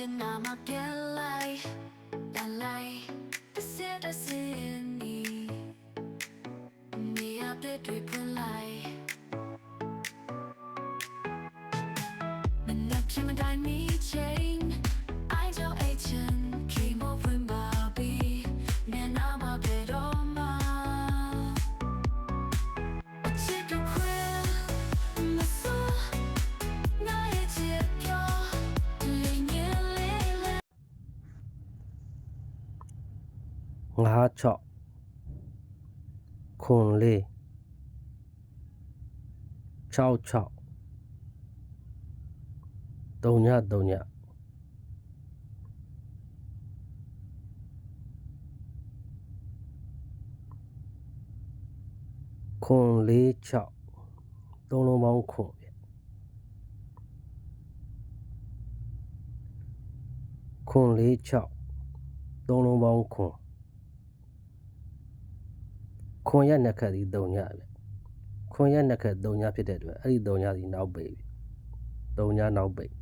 ရှင်နာမပြဲလိုက်တလိုက်တစ်စက်တစ်စင်နီနေရတဲ့ ငါးချော့ခွန်လေး6 6တုံညတုံညခွန်လေး6သုံးလုံးပေါင်းခွန်ဗျခွန်လေး6သုံးလုံးပေါင်း ခွန်ခွန်ရက်နှစ်ခတ်ဒီ၃ညပဲခွန်ရက်နှစ်ခတ်၃ညဖြစ်တဲ့အတွက်အဲ့ဒီ၃ညစီနောက်ပိတ်ပြီ၃ညနောက်ပိတ်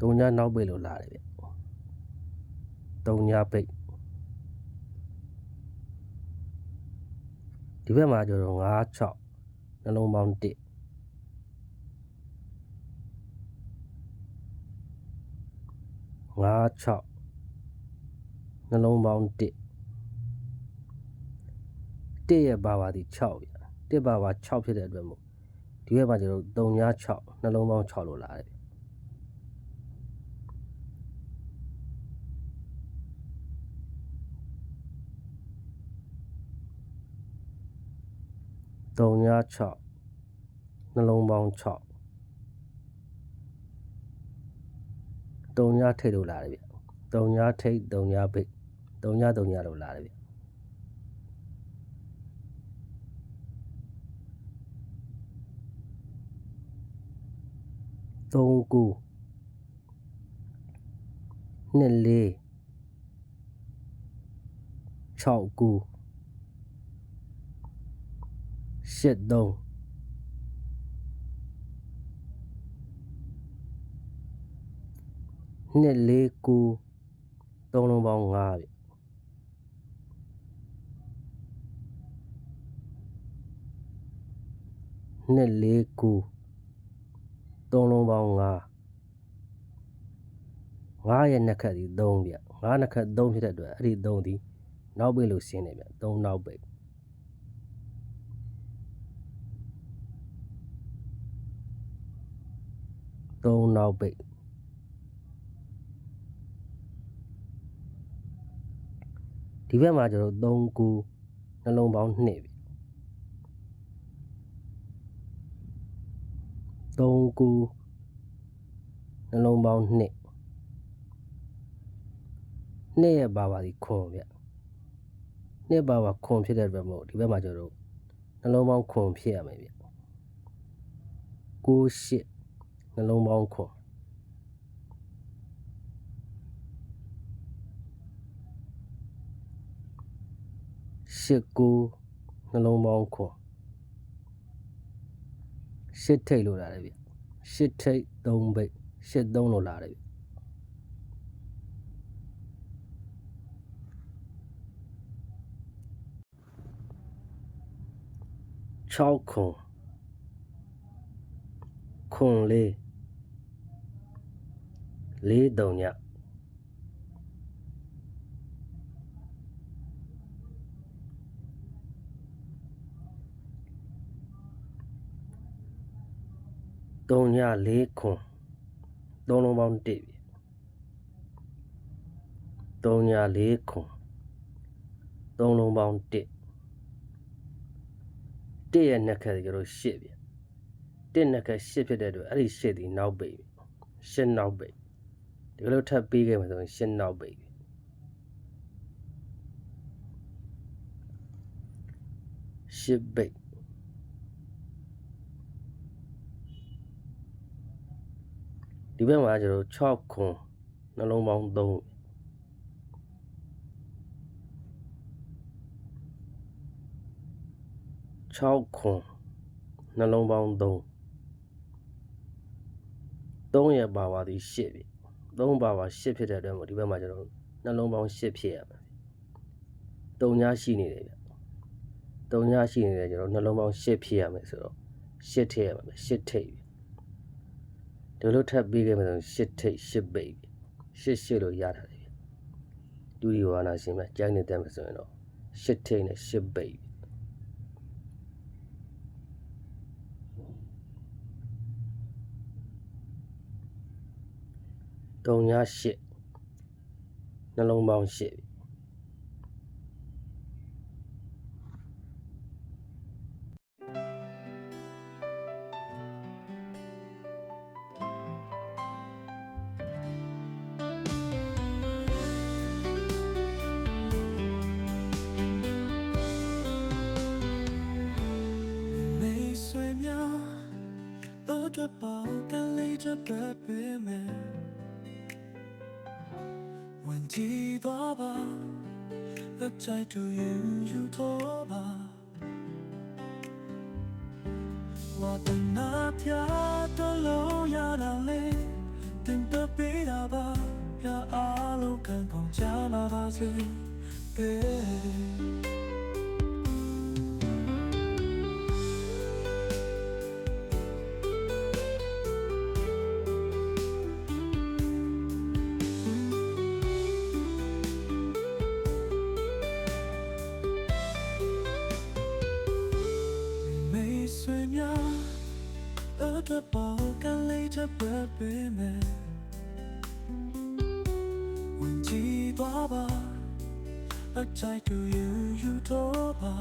၃ညနောက်ပိတ်လို့လာတယ်ဗျ၃ညပိတ်ဒီဘက်မှာကျတော့9 6နှလုံးပေါင်း1 5 6နှလုံးပေါင်း1 တစ်ရဲ့ဘာပါဒီ6ဗျာတစ်ဘာပါ6ဖြစ်တဲ့အတွက်မို့ဒီဘက်မှာကျတော့3ည6နှလုံးပေါင်း6လို့လာတယ်ဗျ3ည6နှလုံးပေါင်း6 3ညထိတ်လို့လာတယ်ဗျ3ညထိတ်3ညဘိတ်3ည3ညလို့လာတယ်ဗျ ತೋಂಕು ನೆಲ್ಲಿ chowk xiết đồng nè lê cu tông nông bong ngài nè lì cu 3လုံးပေါင်း9 9ရဲ့နှစ်ခတ်ဒီ3ဗျ9နှစ်ခတ်3ဖြစ်တဲ့အတွက်အဲ့ဒီ3ဒီနောက်ပိတ်လို့ရှင်းတယ်ဗျ3နောက်ပိတ်3နောက်ပိတ်ဒီဘက်မှာကျွန်တော်3 9နှလုံးပေါင်း2ပြီ 3ကူနှလုံးပေါင်း2နှစ်ရဲ့ဘာပါဒီခွန်ဗျနှစ်ဘာပါခွန်ဖြစ်တဲ့အတွက်မို့ဒီဘက်မှာကျတော့နှလုံးပေါင်းခွန်ဖြစ်ရမယ်ဗျ9 8နှလုံးပေါင်းခွန်ရှစ်ကိုနှလုံးပေါင်းခွန် ရှစ်ထိတ်လို့လာတယ်ဗျရှစ်ထိတ်3ဘိတ်ရှစ်3လို့လာတယ်ဗျ6ခွန်ခွန်လေးလေးတုံည တုံညလေးခွန်သုံးလုံးပေါင်း1ပြီတုံညလေးခွန်သုံးလုံးပေါင်း1တစ်ရဲ့နှစ်ခက်ကျတော့ရှစ်ဗျတစ်နှစ်ခက်ရှစ်ဖြစ်တဲ့အတွက်အဲ့ဒီရှစ်ဒီနောက်ပိတ်ပြီရှစ်နောက်ပိတ်ဒီလိုထပ်ပြီးခဲ့မှာဆိုရင်ရှစ်နောက်ပိတ်ပြီရှစ်ပိတ် ဒီဘက်မှာကျတော့6ခွန်နှလုံးပေါင်း3 6ခွန်နှလုံးပေါင်း3 3 3ရဲ့ပါဝါသည်8ပြီ3ပါဝါ8ဖြစ်တဲ့အတွက်မို့ဒီဘက်မှာကျွန်တော်နှလုံးပေါင်း8ဖြစ်ရမယ်3ညရှိနေတယ်ဗျ3ညရှိနေတယ်ကျွန်တော်နှလုံးပေါင်း8ဖြစ်ရမယ်ဆိုတော့8ထည့်ရမှာ8ထိပ်ပြီ ဒီလိုထပ်ပြီးခဲ့မယ်ဆို8ထိပ်8ပိတ်ပြီ8 8လို့ရတာလေဗျဒူရီဝါနာရှင်မဲ့ကြိုင်းနေတဲ့မှာဆိုရင်တော့8ထိပ်နဲ့8ပိတ်ပြီ3ည8နှလုံးပေါင်း8ပြီ 饿着饱，干累着别别美。问题多吧，而在度云有多吧。我的那天的路呀那里，等的比那吧，呀阿路看碰加那把子，别。 ထပ်ပတ်ပေးမယ်ဝင်ကြည့်သွားပါ I try to you you တော့ပါ